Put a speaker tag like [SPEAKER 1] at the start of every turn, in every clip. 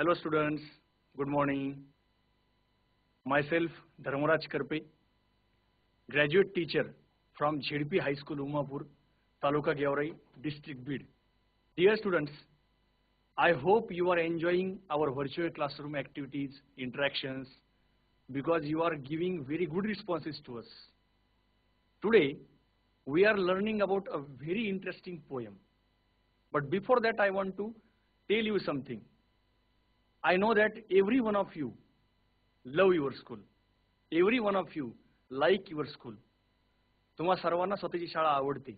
[SPEAKER 1] Hello students, good morning. Myself Dharmaraj Karpe, graduate teacher from ZP High School Umapur, Taluka Gevarai, District Bid. Dear students, I hope you are enjoying our virtual classroom activities, interactions, because you are giving very good responses to us. Today, we are learning about a very interesting poem. But before that, I want to tell you something. I know that every one of you love your school. Every one of you like your school. तुम्हा सर्वांना स्वतःची शाळा आवडते.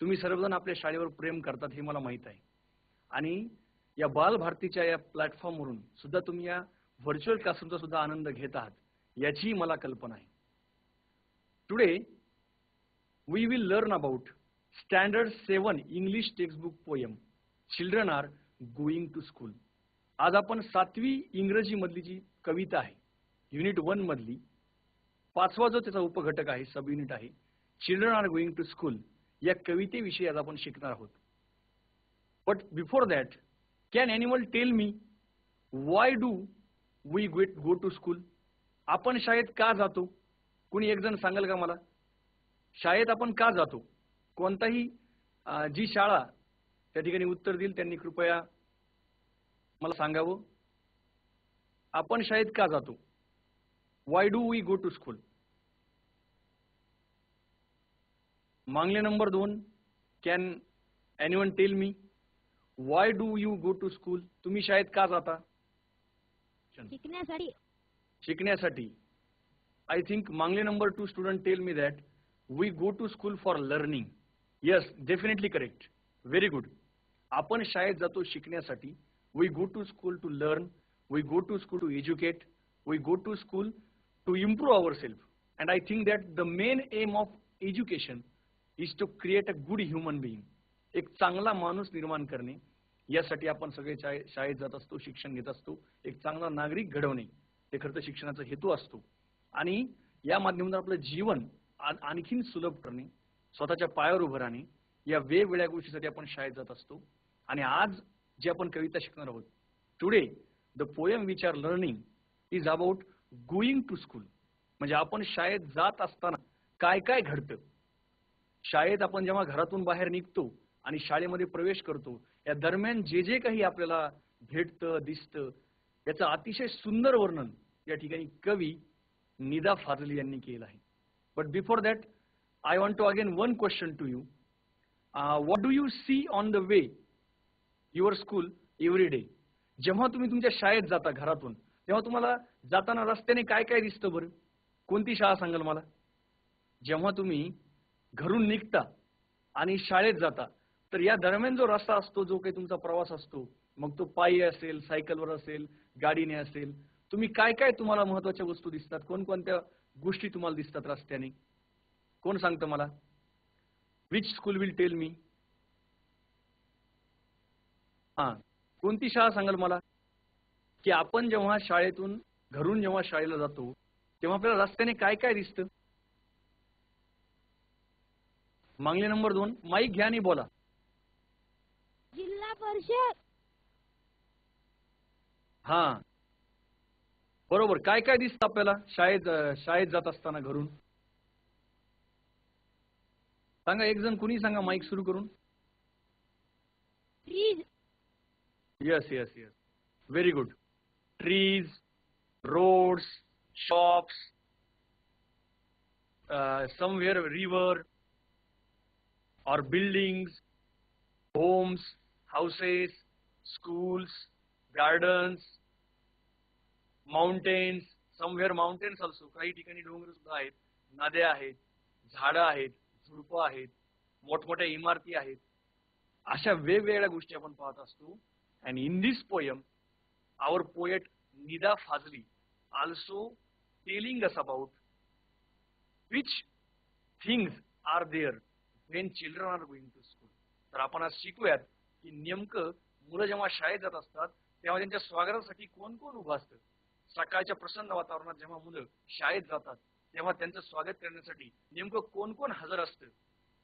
[SPEAKER 1] तुम्ही सर्वजण आपल्या शाळेवर प्रेम करतात हे मला माहीत आहे. आणि या बाल भारतीच्या या प्लॅटफॉर्मवरून सुद्धा तुम्ही या व्हर्च्युअल क्लासरूमचा सुद्धा आनंद घेत आहात याचीही मला कल्पना आहे. Today we will learn about standard seven English textbook poem children are going to school आज आपण सातवी इंग्रजी मधली जी कविता आहे युनिट वन मधली पाचवा जो त्याचा उपघटक आहे सब युनिट आहे children are going to school या कवितेविषयी आज आपण शिकणार आहोत. But before that can anyone tell me why do we get go to school आपण शाळेत का जातो? कुणी एकजण सांगाल का मला? शाळेत आपण का जातो? कोणताही जी शाळा त्या ठिकाणी उत्तर देईल त्यांनी कृपया मला सांगावं? आपण शाळेत का जातो? Why do we go to school मागले number दोन can anyone tell me why do you go to school तुम्ही शाळेत का जाता?
[SPEAKER 2] शिकण्यासाठी.
[SPEAKER 1] शिकण्यासाठी. I think मागले number two student tell me that we go to school for learning yes definitely correct very good आपण शाळेत जातो शिकण्यासाठी. We go to school to learn we go to school to educate we go to school to improve our self and I think that the main aim of education is to create a good human एक चांगला माणूस निर्माण करणे यासाठी आपण सगळे शाळेत जात असतो शिक्षण घेत असतो. एक चांगला नागरिक घडवणे हे खरं तर शिक्षणाचा हेतू असतो. आणि या माध्यमातून आपलं जीवन आणखीन सुलभ करणे स्वतःच्या पायावर उभं राहणे या वेगवेगळ्या गोष्टीसाठी आपण शाळेत जात असतो. आणि आज जी आपण कविता शिकणार आहोत. Today the poem which are learning is about going to school म्हणजे आपण शाळेत जात असताना काय काय घडतं? शाळेत आपण जेव्हा घरातून बाहेर निघतो आणि शाळेमध्ये प्रवेश करतो या दरम्यान जे जे काही आपल्याला भेटतं दिसतं याचं अतिशय सुंदर वर्णन या ठिकाणी कवी निदा फाजली यांनी केलं आहे. But before that I want to again one question to you what do you see on the way your school every day. जेव्हा तुम्ही तुमच्या शाळेत जाता घरातून तेव्हा तुम्हाला जाताना रस्त्याने काय काय दिसतं बरं? कोणती शाळा सांगाल मला? जेव्हा तुम्ही घरून निघता आणि शाळेत जाता तर या दरम्यान जो रस्ता असतो जो काही तुमचा प्रवास असतो मग तो पायी असेल सायकलवर असेल गाडीने असेल तुम्ही काय काय तुम्हाला महत्त्वाच्या वस्तू दिसतात? कोणकोणत्या गोष्टी तुम्हाला दिसतात रस्त्याने? कोण सांगतं मला? Which school will tell me हा. कोणती शाळा सांगाल मला? की आपण जेव्हा शाळेतून घरून जेव्हा शाळेला जातो तेव्हा आपल्याला रस्त्याने काय काय दिसतं? मागले नंबर दोन माईक घ्या आणि बोला.
[SPEAKER 2] जिल्हा परिषद.
[SPEAKER 1] हा. बरोबर. काय काय दिसतं आपल्याला शाळेत शाळेत जात असताना घरून? सांगा एक जण कुणी सांगा माईक सुरू करून?
[SPEAKER 2] Yes
[SPEAKER 1] yes yes yes very good trees roads shops somewhere river or buildings, homes, houses, schools, gardens, mountains, somewhere mountains also. काही ठिकाणी डोंगर सुद्धा आहेत, नद्या आहेत, झाडं आहेत, झुडपं आहेत, मोठमोठ्या इमारती आहेत. अशा वेगवेगळ्या गोष्टी आपण पाहत असतो. And in this poem, our poet Nida Fazli also telling us about which things are there when children are going to school. तर आपण आज शिकूयात की नेमकं मुलं जेव्हा शाळेत जात असतात तेव्हा त्यांच्या स्वागतासाठी कोण कोण उभं असतं? सकाळच्या प्रसन्न वातावरणात जेव्हा मुलं शाळेत जातात तेव्हा त्यांचं स्वागत करण्यासाठी नेमकं कोण कोण हजर असतं?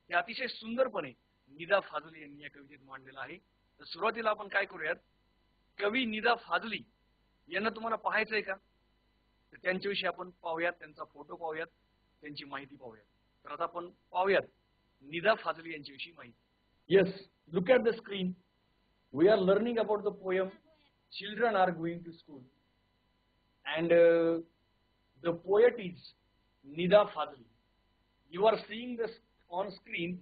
[SPEAKER 1] हे अतिशय सुंदरपणे निदा फाजुली यांनी या कवितेत मांडलेलं आहे. तर सुरुवातीला आपण काय करूयात? कवी निदा फाजली यांना तुम्हाला पाहायचंय का? तर त्यांच्याविषयी आपण पाहूयात त्यांचा फोटो पाहूयात त्यांची माहिती पाहूयात. तर आता आपण पाहूयात निदा फाजली यांच्याविषयी माहिती. Yes look at the screen we are learning about the poem children are going to school and the poet is Nida Fazli you are seeing the on screen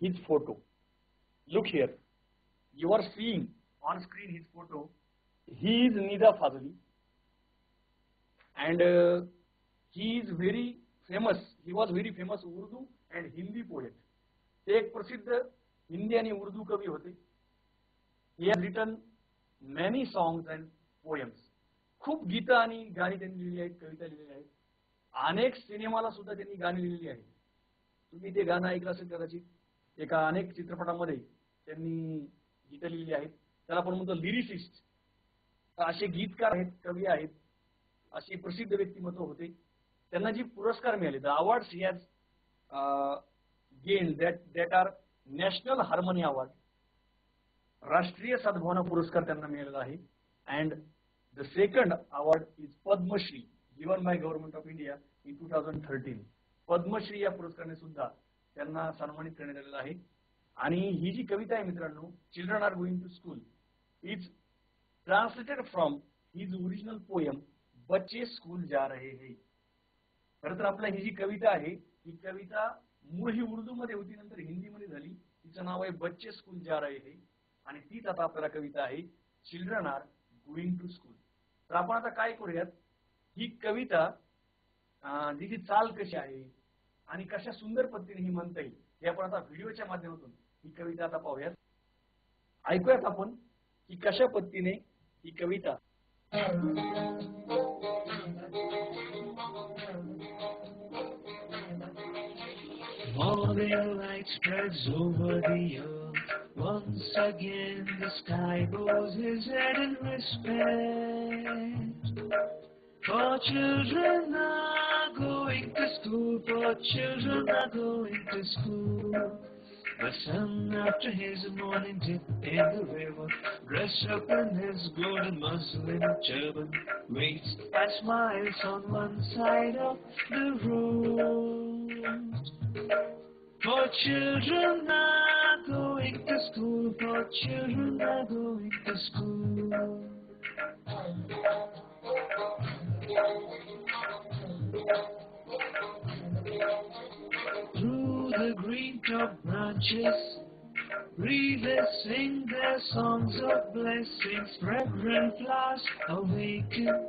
[SPEAKER 1] his photo look here you are seeing on screen his photo, he is Nida Fazli and uh, he is very famous, he was very famous Urdu and Hindi poet. ते एक प्रसिद्ध हिंदी आणि उर्दू कवी होते हे written many songs and poems खूप गीतं आणि गाणी त्यांनी लिहिली आहेत कविता लिहिलेल्या आहेत अनेक सिनेमाला सुद्धा त्यांनी गाणी लिहिलेली आहेत तुम्ही ते गाणं ऐकलं असेल कदाचित एका अनेक चित्रपटामध्ये त्यांनी गीतं लिहिली आहेत. त्याला आपण म्हणतो लिरिसिस्ट असे गीतकार आहेत कवी आहेत असे प्रसिद्ध व्यक्तिमत्व होते. त्यांना जी पुरस्कार मिळाले the awards he has gain that that are national harmony award राष्ट्रीय सद्भावना पुरस्कार त्यांना मिळालेला आहे. And the second award is Padmashri given by government of India in two thousand thirteen Padmashri या पुरस्काराने सुद्धा त्यांना सन्मानित करण्यात आलेलं आहे. आणि ही जी कविता आहे मित्रांनो children are going to school is translated from his original poem बच्चे स्कूल जा रहे हे. खरं तर आपल्या ही जी कविता आहे ही कविता मूळ ही उर्दू मध्ये होती नंतर हिंदीमध्ये झाली. तिचं नाव आहे बच्चे स्कूल जा रहे हे. आणि तीच आता आपल्याला कविता आहे children are going to school तर आपण आता काय करूयात? ही कविता तिची चाल कशी आहे आणि कशा सुंदर पद्धतीने ही म्हणता येईल हे आपण आता व्हिडिओच्या माध्यमातून ही कविता आता पाहूयात ऐकूयात आपण की कशा पद्धतीने ही कविता
[SPEAKER 2] Morning light spreads over the earth. Once again the sky bows his head in respect. For children are going to school, for children are going to school. The sun after his morning dip in the river, dressed up in his golden muslin turban, waits and smiles on one side of the road. For children are going to school, for children are going to school. Through the green top branches, breezes sing their songs of blessings, fragrant flowers awaken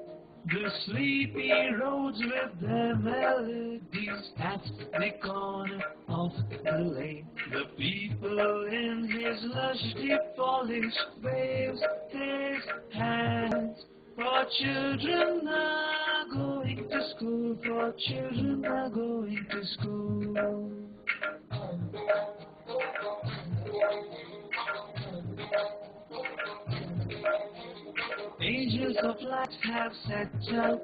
[SPEAKER 2] the sleepy roads with their melodies at the corner of the lane. The people in his lush deep foliage waves his hands. For children going to school, for children are going to school. Angels of light have set out.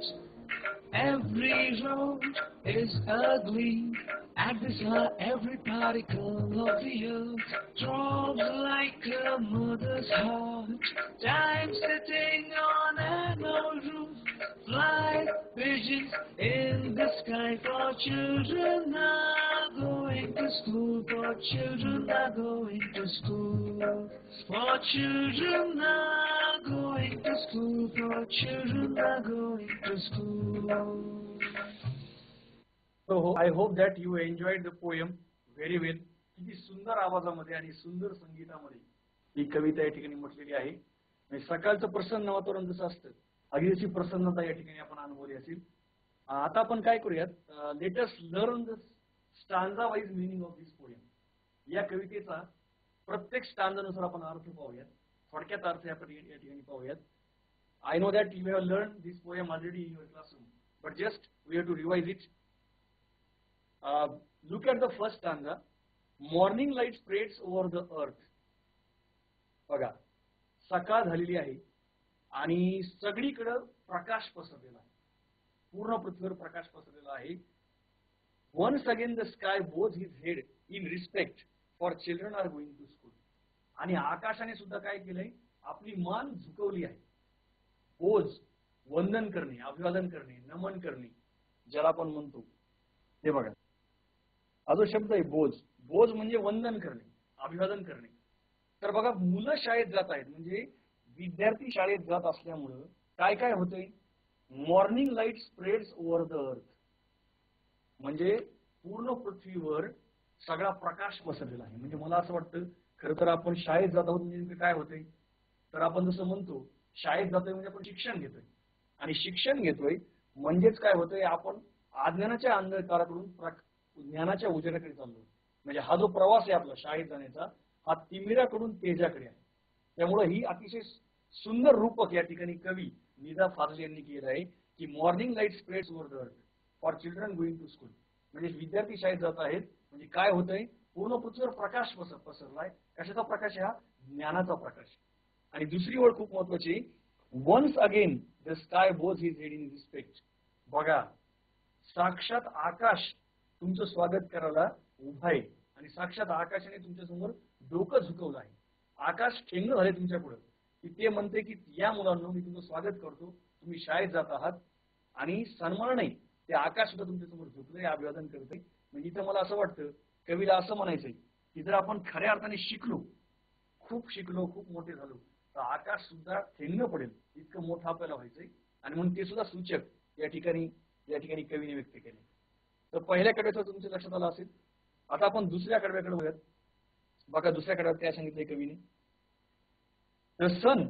[SPEAKER 2] Every road is ugly. At this hour, every particle of the earth throbs like a mother's heart. Time sitting on an old roof. Visions in the sky for children are going to school. For children are going to school. For children are going to school. For children are going to school.
[SPEAKER 1] So I hope that you enjoyed the poem very well. किती सुंदर आवाजामध्ये आणि सुंदर संगीतामध्ये ही कविता या ठिकाणी म्हटलेली आहे आणि सकाळचं प्रसन्न वातावरण जसं असतं अशी प्रसन्नता या ठिकाणी आपण अनुभवली असेल. आता आपण काय करूयात? Latest learn the stanza wise meaning of this poem या कवितेचा प्रत्येक स्टांजानुसार आपण अर्थ पाहूयात. थोडक्यात अर्थ या ठिकाणी पाहूयात. I know that you have learn this poem already in your classroom but just we have to revise it look at the first stanza morning light spreads over the earth बघा सकाळ झालेली आहे. आणि सगळीकडं प्रकाश पसरलेला आहे. पूर्ण पृथ्वीवर प्रकाश पसरलेला आहे. Once again the sky bows his head in respect for children are going to school आणि आकाशाने सुद्धा काय केलंय? आपली मान झुकवली आहे. बोज वंदन करणे अभिवादन करणे नमन करणे ज्याला आपण म्हणतो. हे बघा. हा जो शब्द आहे बोज. बोज म्हणजे वंदन करणे अभिवादन करणे. तर बघा मुलं शाळेत जात आहेत. म्हणजे विद्यार्थी शाळेत जात असल्यामुळं काय काय होते morning light spreads over the earth म्हणजे पूर्ण पृथ्वीवर सगळा प्रकाश पसरलेला आहे. म्हणजे मला असं वाटतं खरं तर आपण शाळेत जात आहोत म्हणजे नेमकं काय होते तर आपण जसं म्हणतो शाळेत जातोय म्हणजे आपण शिक्षण घेतोय. आणि शिक्षण घेतोय म्हणजेच काय होतंय? आपण अज्ञानाच्या अंधकाराकडून प्रक- ज्ञानाच्या उजेडाकडे चाललो म्हणजे हा जो प्रवास आहे आपला शाळेत जाण्याचा हा तिमिराकडून तेजाकडे आहे. त्यामुळे ही अतिशय सुंदर रूपक या ठिकाणी कवी निदा फाजल यांनी केलं आहे की morning light spreads over the for children going to school म्हणजे विद्यार्थी शाळेत जात आहेत म्हणजे काय होतंय? पूर्ण पृथ्वीवर प्रकाश पसर पसरलाय. कशाचा प्रकाश हा? ज्ञानाचा प्रकाश आणि दुसरी ओळ खूप महत्वाची once again the sky bows his head in respect बघा साक्षात आकाश तुमचं स्वागत करायला उभा आहे. आणि साक्षात आकाशाने तुमच्यासमोर डोकं झुकवलं आहे. आकाश ठेंग झाले तुमच्यापुढे की ते म्हणते की या मुलांना मी तुमचं स्वागत करतो. तुम्ही शाळेत जात आहात आणि सन्मानाने ते आकाश सुद्धा तुमच्यासमोर झुकलंय अभिवादन करते म्हणजे इथं मला असं वाटतं कवीला असं म्हणायचंय की जर आपण खऱ्या अर्थाने शिकलो खूप शिकलो खूप मोठे झालो तर आकाश सुद्धा थेंग पडेल इतकं मोठं आपल्याला व्हायचंय. आणि म्हणून ते सुद्धा सूचक या ठिकाणी या ठिकाणी कवीने व्यक्त केले तर पहिल्या कडव्याचं तुमच्या लक्षात आलं असेल. आता आपण दुसऱ्या कडव्याकडे बघूयात. बघा दुसऱ्या कडव्यात काय सांगितलंय कवीने? The sun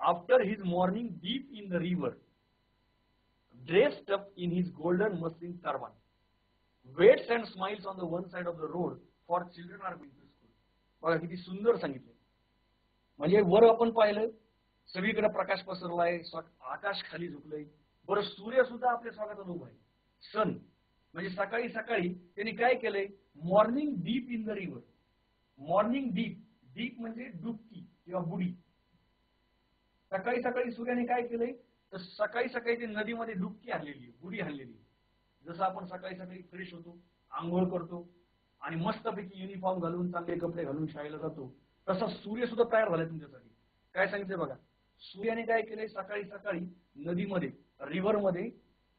[SPEAKER 1] after his morning deep in the river, dressed up in his golden muslin turban, waits and smiles on the one side of the road, for children are going to school. बघा किती सुंदर सांगितले म्हणजे वर आपण पाहिलं सगळीकडे प्रकाश पसरलाय आकाश खाली झुकलंय. बरं सूर्य सुद्धा आपल्या स्वागताला उभा आहे. सन म्हणजे सकाळी सकाळी त्यांनी काय केलंय? Morning deep in the river morning deep deep म्हणजे डुबकी किंवा बुडी. सकाळी सकाळी सूर्याने काय केलंय? तर सकाळी सकाळी ते नदीमध्ये डुबकी आणलेली आहे, बुडी आणलेली. जसं आपण सकाळी सकाळी फ्रेश होतो आंघोळ करतो आणि मस्तपैकी युनिफॉर्म घालून चांगले कपडे घालून शाळेला जातो तसा सूर्य सुद्धा तयार झालाय तुमच्यासाठी. काय सांगितलं बघा? सूर्याने काय केलंय? सकाळी सकाळी नदीमध्ये रिव्हरमध्ये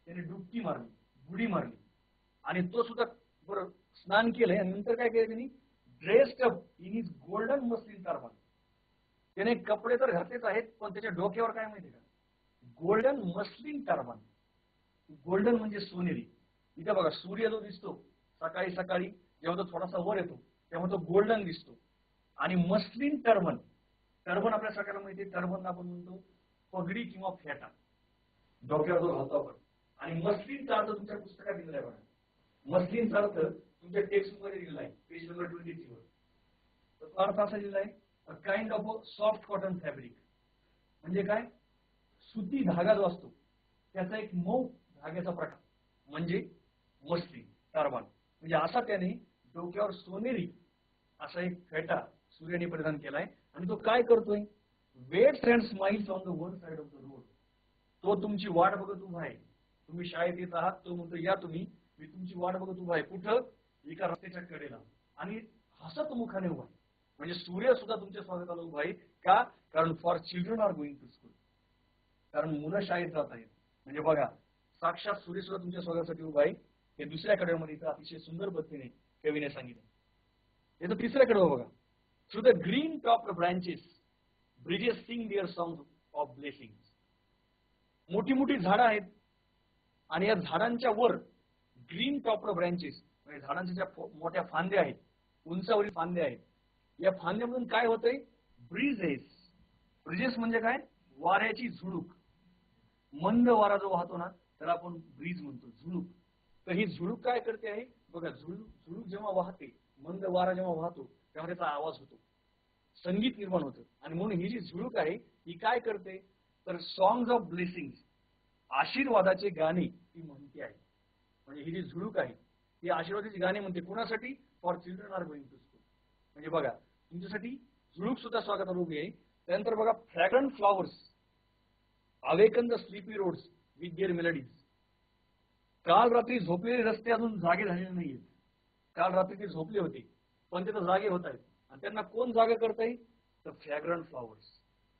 [SPEAKER 1] त्याने डुबकी मारली बुडी मारली. आणि तो सुद्धा बरं स्नान केलंय आणि नंतर काय केलं त्यांनी? Dressed up in is golden muslin turban त्याने कपडे तर घातलेच आहेत पण त्याच्या डोक्यावर काय माहिती का? गोल्डन मस्लिन टर्बन गोल्डन म्हणजे सोनेरी. इथे बघा सूर्य जो दिसतो सकाळी सकाळी जेव्हा तो थोडासा वर येतो तेव्हा तो गोल्डन दिसतो. आणि मस्लिन टर्बन टर्बन आपल्या सगळ्याला माहिती टर्बन आपण म्हणतो पगडी किंवा फेटा. डोक्यावर जो घालतो आपण. आणि मस्लिनचा अर्थ तुमच्या पुस्तकात दिलेला आहे बघा. मस्लिनचा अर्थ तुमच्या टेक्स्टमध्ये दिलेला आहे पेज नंबर ट्वेंटी थ्री वर तो अर्थ असा दिलेला आहे kind of soft cotton fabric म्हणजे काय? सुती धागा जो असतो त्याचा एक मऊ धाग्याचा प्रकार. म्हणजे मस्ती टारबान. म्हणजे असा त्याने डोक्यावर सोनेरी असा एक फेटा सूर्याने परिधान केलाय. आणि तो काय करतोय? Waits and smiles on the one side of the road तो तुमची वाट बघत उभा आहे. तुम्ही शाळेत येत आहात तो म्हणतो या तुम्ही. मी तुमची वाट बघत उभा आहे. कुठं? एका रस्त्याच्या कडेला. आणि हसत मुखाने उभा आहे. म्हणजे सूर्य सुद्धा तुमच्या स्वागताला उभा आहे का? कारण for children are going to school कारण मुलं शाळेत जात आहेत. म्हणजे बघा साक्षात सूर्य सुद्धा तुमच्या स्वागतासाठी उभा आहे. हे दुसऱ्या कडव्यामध्ये इथं अतिशय सुंदर पद्धतीने कवीने सांगितलं. याचं तिसऱ्या कडवं बघा. Through the green top branches breezes sing their song of blessing मोठी मोठी झाडं आहेत. आणि या झाडांच्या वर ग्रीन टॉप ब्रँचेस म्हणजे झाडांच्या ज्या मोठ्या फांद्या आहेत उंचावरील फांद्या आहेत या फांद्यामधून काय होतंय? ब्रिजेस. ब्रिजेस म्हणजे काय? वाऱ्याची झुळूक मंद वारा जो वाहतो ना त्याला आपण ब्रीज म्हणतो झुळूक तर ही झुळूक काय करते आहे? बघा झुळूक झुळूक जेव्हा वाहते मंद वारा जेव्हा वाहतो तेव्हा त्याचा आवाज होतो. संगीत निर्माण होतं. आणि म्हणून ही जी झुळूक आहे ही काय करते? तर सॉंग्स ऑफ ब्लेसिंग आशीर्वादाचे गाणे ती म्हणते आहे. म्हणजे ही जी झुळूक आहे ती आशीर्वादाची गाणे म्हणते. कुणासाठी? For children are going to school म्हणजे बघा तुमच्यासाठी झुळूक सुद्धा स्वागताला आहे त्यानंतर बघा fragrant flowers awaken the sleepy roads with their melodies काल रात्री झोपलेले रस्ते अजून जागे झालेले नाहीयेत. काल रात्री ते झोपले होते पण ते तर जागे होत आहेत. आणि त्यांना कोण जागे करताय? तर फ्रॅग्रंट फ्लॉवर्स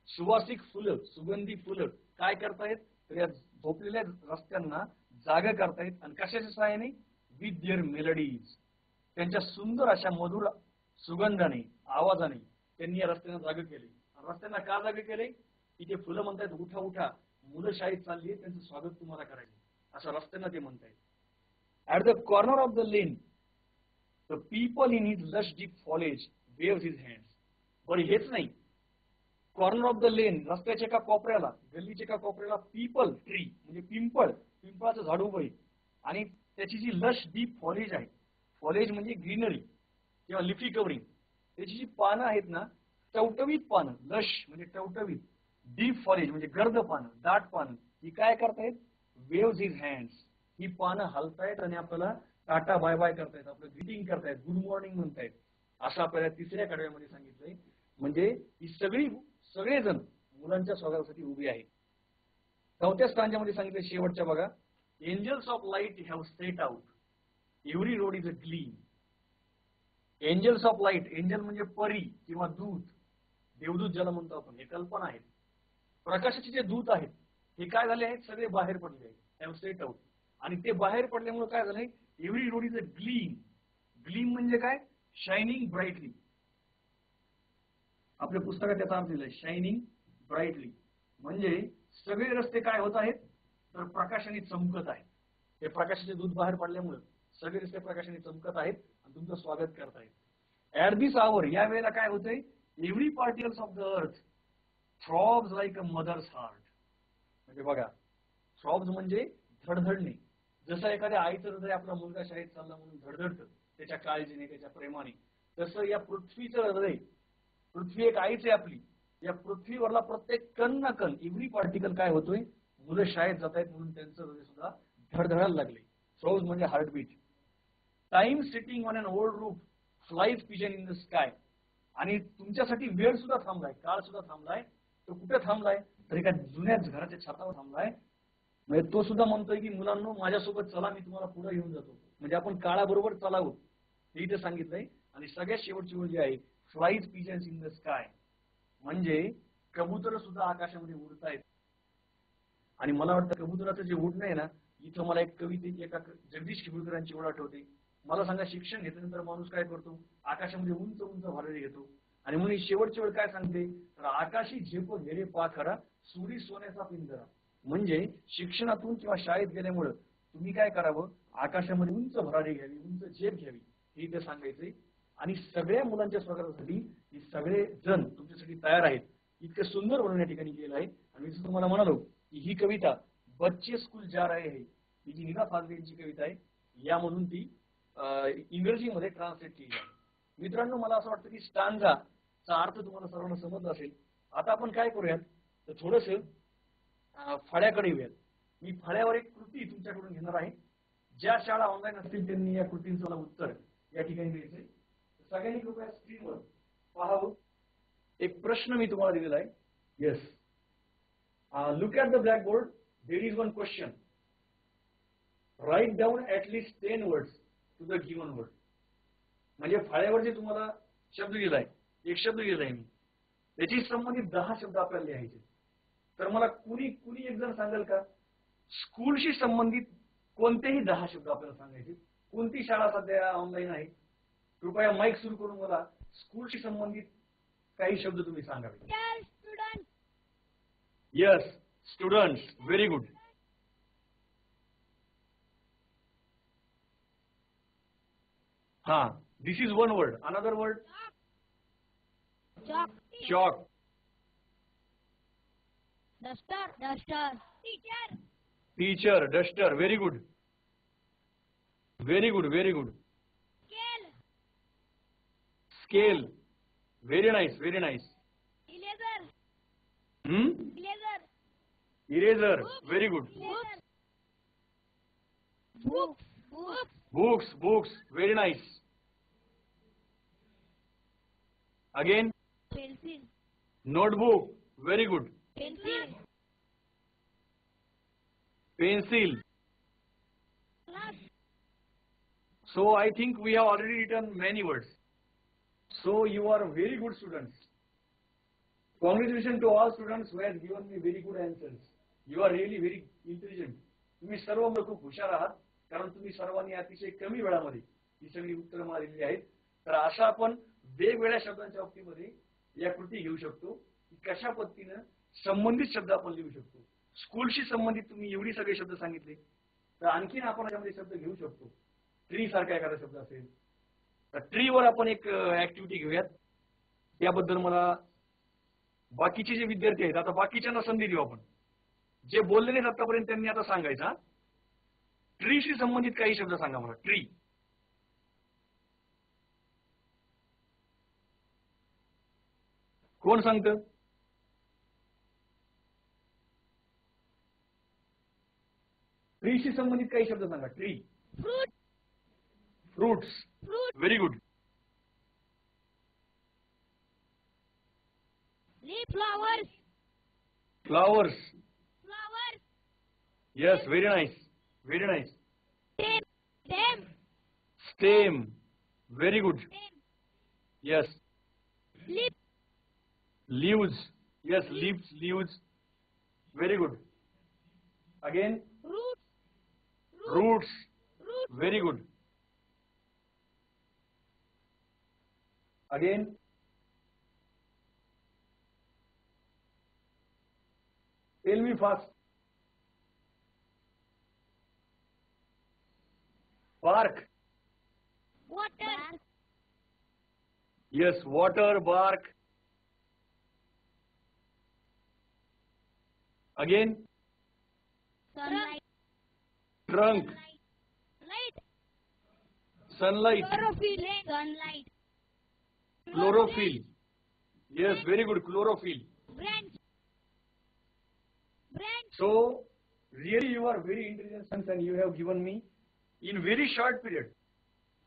[SPEAKER 1] सुवासिक फुलं सुगंधी फुलं काय करतायत? तर या झोपलेल्या रस्त्यांना जागा करतायत. आणि कशाच्या सहाय्याने? विथ देअर मेलडीज त्यांच्या सुंदर अशा मधुर सुगंधाने आवाजाने त्यांनी या रस्त्यांना जाग केले. रस्त्यांना का जागे केले? इथे फुलं म्हणतायत उठा उठा. मुलं शाळेत चालली त्यांचं स्वागत तुम्हाला करायचं असं रस्त्यांना ते म्हणतायत. At the corner of the lane the peepal in his lush deep foliage waves his hand पण हेच नाही. कॉर्नर ऑफ द लेन रस्त्याच्या एका कोपऱ्याला गल्लीच्या एका कोपऱ्याला पीपल ट्री म्हणजे पिंपळ पिंपळाचं झाड उभं आहे. आणि त्याची जी लश डीप फॉलेज आहे फॉलेज म्हणजे ग्रीनरी किंवा लिफी कवरिंग त्याची जी पानं आहेत ना टवटवीत पानं लश म्हणजे टवटवीत डीप फॉरेज म्हणजे गर्द पानं दाट पानं ही काय करतायत? वेव्ज इज हँड्स ही पानं हलतायत आणि आपल्याला टाटा बाय बाय करतायत आपलं ग्रीटिंग करतायत गुड मॉर्निंग म्हणतायत. असं आपल्याला तिसऱ्या कडव्यामध्ये सांगितलंय. म्हणजे ही सगळी सगळेजण मुलांच्या स्वागतासाठी उभी आहेत. चौथ्या स्थानामध्ये सांगितलं शेवटच्या बघा. Angels of light have set out every road is a gleam angels of light angel म्हणजे परी किंवा दूत. देवदूत ज्याला म्हणतो आपण हे कल्पना आहेत. प्रकाशाचे जे दूत आहेत हे काय झाले आहेत? सगळे बाहेर पडले आहेत. सेट आउट आणि ते बाहेर पडल्यामुळे काय झालंय? Every road is a gleam gleam म्हणजे काय? शायनिंग ब्राईटली आपल्या पुस्तकात त्याचा अर्थ दिलाय शायनिंग ब्राईटली म्हणजे सगळे रस्ते काय होत आहेत? तर प्रकाशाने चमकत आहेत. हे प्रकाशाचे दूध बाहेर पडल्यामुळे सगळे रस्ते प्रकाशाने चमकत आहेत आणि तुमचं स्वागत करतायत. ऍट दिस आवर या वेळेला काय होतंय? Every particles of the earth throbs like a mother's heart म्हणजे बघा थ्रॉब्स म्हणजे धडधडणे. जसं एखाद्या आईचं हृदय आपला मुलगा शाळेत चालला म्हणून धडधडतं त्याच्या काळजीने त्याच्या प्रेमाने. तसं या पृथ्वीचं हृदय पृथ्वी एक आईच आहे आपली. या पृथ्वीवरला प्रत्येक कण ना कण एव्हरी पार्टिकल काय होतोय? मुलं शाळेत जात आहेत म्हणून त्यांचं हृदय सुद्धा धडधडायला लागले थ्रॉब्स म्हणजे heartbeat time sitting on an old roof flies pigeon in the sky आणि तुमच्यासाठी वेळ सुद्धा थांबलाय काळ सुद्धा थांबलाय तो कुठे थांबलाय? तर एका जुन्याच घराच्या छतावर थांबलाय. म्हणजे तो सुद्धा म्हणतोय की मुलांनो माझ्यासोबत चला मी तुम्हाला पुढे घेऊन जातो. म्हणजे आपण काळाबरोबर चालावं हे इथे सांगितलंय. आणि सगळ्यात शेवटची ओळ जी आहे flies pigeons in the sky म्हणजे कबूतर सुद्धा आकाशामध्ये उडतायत. आणि मला वाटतं कबुतराचं जे उडणं आहे ना इथं मला एक कवितेची एका जगदीश खिबुळकरांची ओळ आठवते मला सांगा शिक्षण घेतल्यानंतर माणूस काय करतो? आकाशामध्ये उंच उंच भरारी घेतो. आणि म्हणून शेवटची वेळ काय सांगते? तर आकाशी झेप घेरे पाखरा सुरी सोन्याचा पिंजरा. म्हणजे शिक्षणातून किंवा शाळेत गेल्यामुळं तुम्ही काय करावं? आकाशामध्ये उंच भरारी घ्यावी उंच झेप घ्यावी. हे इथे सांगायचंय. आणि सगळ्या मुलांच्या स्वागतासाठी हे सगळे जण तुमच्यासाठी तयार आहेत. इतकं सुंदर म्हणून या ठिकाणी केलं आहे. आणि मी तुम्हाला म्हणालो की ही कविता बच्चे स्कूल जा रहे है. ही जी नीना फाजले यांची कविता आहे यामधून ती इंग्रजीमध्ये ट्रान्सलेट केली आहे मित्रांनो मला असं वाटतं की स्टांजा चा अर्थ तुम्हाला सर्वांना समजला असेल. आता आपण काय करूयात? तर थोडस फळ्याकडे येऊयात. मी फळ्यावर एक कृती तुमच्याकडून घेणार आहे. ज्या शाळा ऑनलाईन असतील त्यांनी या कृतींचं मला उत्तर या ठिकाणी द्यायचंय. सगळ्यांनी कृपया स्क्रीनवर पाहावं. एक प्रश्न मी तुम्हाला दिलेला आहे. Yes look at the blackboard there is one question write down at least ten words to the given word म्हणजे फाळ्यावर जे तुम्हाला शब्द दिलाय. एक शब्द दिलाय मी. त्याची संबंधित दहा शब्द आपल्याला लिहायचे. तर मला कुणी कुणी एक जण सांगेल का? स्कूलशी संबंधित कोणतेही दहा शब्द आपल्याला सांगायचे. कोणती शाळा सध्या ऑनलाईन आहे? कृपया माईक सुरू करून मला स्कूलशी संबंधित काही शब्द तुम्ही सांगावे yes student very good Huh. This is one word. Another word?
[SPEAKER 3] Chalk.
[SPEAKER 1] Chalk.
[SPEAKER 3] Duster. Duster. Teacher.
[SPEAKER 1] Teacher. Duster. Very good. Very good. Very good.
[SPEAKER 3] Scale.
[SPEAKER 1] Scale. Very nice. Very nice.
[SPEAKER 3] Eraser.
[SPEAKER 1] Hmm?
[SPEAKER 3] Eraser.
[SPEAKER 1] Eraser. Very good.
[SPEAKER 3] Books. Books. Books.
[SPEAKER 1] Books books very nice again
[SPEAKER 3] pencil,
[SPEAKER 1] notebook very good
[SPEAKER 3] pencil, pencil
[SPEAKER 1] So I think we have already written many words. So you are very good students. Congratulations to all students who have given me very good answers. You are really very intelligent. तुम्ही सर्व खूप हुशार आहात कारण तुम्ही सर्वांनी अतिशय कमी वेळामध्ये ही सगळी उत्तरं मला दिलेली आहेत. तर अशा आपण वेगवेगळ्या शब्दांच्या बाबतीमध्ये या कृती घेऊ शकतो. की कशा पद्धतीनं संबंधित शब्द आपण लिहू शकतो. स्कूलशी संबंधित तुम्ही एवढी सगळे शब्द सांगितले. तर आणखीन आपण यामध्ये शब्द घेऊ शकतो. ट्री सारखा एखादा शब्द असेल. तर ट्रीवर आपण एक ऍक्टिव्हिटी घेऊयात. याबद्दल मला बाकीचे जे विद्यार्थी आहेत आता बाकीच्यांना संधी देऊ आपण. जे बोलले नाहीत आतापर्यंत त्यांनी आता सांगायचा ट्रीशी संबंधित काही शब्द सांगा मला. ट्री कोण सांगतं? ट्रीशी संबंधित काही शब्द सांगा.
[SPEAKER 3] Tree.
[SPEAKER 1] Fruits. Very
[SPEAKER 3] good. Flowers Flowers.
[SPEAKER 1] Yes very nice Very nice.
[SPEAKER 3] Stem. Stem.
[SPEAKER 1] Stem. Very good.
[SPEAKER 3] Stem.
[SPEAKER 1] Yes.
[SPEAKER 3] Leaf.
[SPEAKER 1] Leaves. Yes, leaves, leaves. Very good. Again.
[SPEAKER 3] Roots.
[SPEAKER 1] Roots.
[SPEAKER 3] Roots.
[SPEAKER 1] Very good. Again. Tell me fast. Bark
[SPEAKER 3] Water.
[SPEAKER 1] yes water bark again
[SPEAKER 3] Sunlight.
[SPEAKER 1] trunk
[SPEAKER 3] Light.
[SPEAKER 1] sunlight
[SPEAKER 3] Chlorophyll. Sunlight.
[SPEAKER 1] chlorophyll yes very good chlorophyll
[SPEAKER 3] Branch. Branch.
[SPEAKER 1] so really you are very intelligent sons and you have given me in very short period.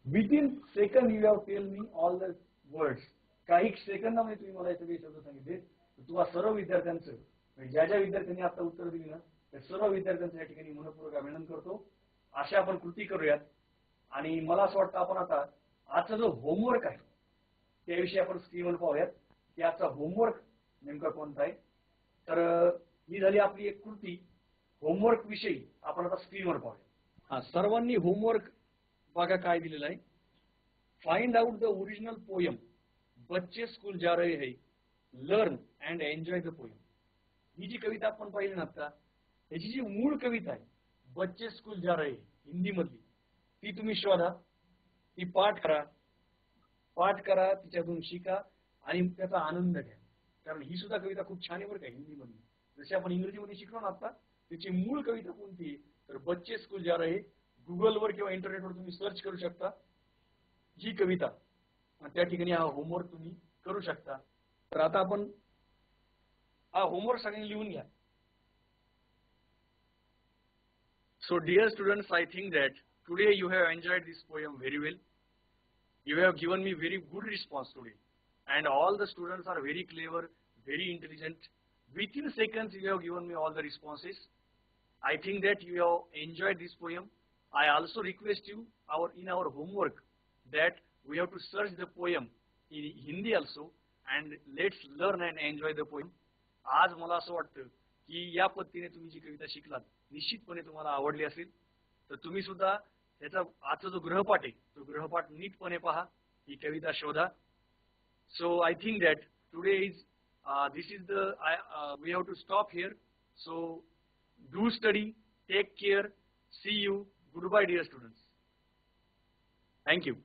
[SPEAKER 1] Within second you have tell me all the words. काही सेकंदामध्ये तुम्ही मला हे सगळे शब्द सांगितले तुम्हाला सर्व विद्यार्थ्यांचं म्हणजे ज्या ज्या विद्यार्थ्यांनी आता उत्तर दिली ना त्या सर्व विद्यार्थ्यांचं या ठिकाणी मनपूर्वक अभिनंदन करतो अशा आपण कृती करूयात आणि मला असं वाटतं आपण आता आजचा जो होमवर्क आहे त्याविषयी आपण स्क्रीनवर पाहूयात की आजचा होमवर्क नेमका कोणता आहे तर ही झाली आपली एक कृती होमवर्क विषयी आपण आता स्क्रीनवर पाहूया हा सर्वांनी होमवर्क बघा काय दिलेलं आहे. Find out the original poem बच्चे स्कूल जा रहे है. Learn and enjoy the poem ही जी कविता आपण पाहिली ना आता याची जी मूळ कविता आहे बच्चे स्कूल जा रहे हिंदी मधली ती तुम्ही शोधा. ती पाठ करा. पाठ करा तिच्यातून शिका आणि त्याचा आनंद घ्या. कारण ही सुद्धा कविता खूप छान आहे बरं का हिंदी मधली जशी आपण इंग्रजीमध्ये शिकलो ना आता त्याची मूळ कविता कोणती आहे? तर बच्चे स्कूल जे आहे गुगलवर किंवा इंटरनेटवर तुम्ही सर्च करू शकता. जी कविता त्या ठिकाणी हा होमवर्क तुम्ही करू शकता. तर आता आपण हा होमवर्क सगळ्यांनी लिहून घ्या. So dear students I think that today you have enjoyed this poem very well you have given me very good response today and all the students are very clever very intelligent within seconds you have given me all the responses I think that you have enjoyed this poem. I also request you our in our homework that we have to search the poem in Hindi also and let's learn and enjoy the poem. आज मला असं वाटतं की या पद्धतीने तुम्ही जी कविता शिकलात निश्चितपणे तुम्हाला आवडली असेल तर तुम्ही सुद्धा त्याचा आजचा जो गृहपाठ आहे तो गृहपाठ नीटपणे पहा ही कविता शोधा so I think that today is this is the we have to stop here so Do study, take care, see you, goodbye dear students. Thank you.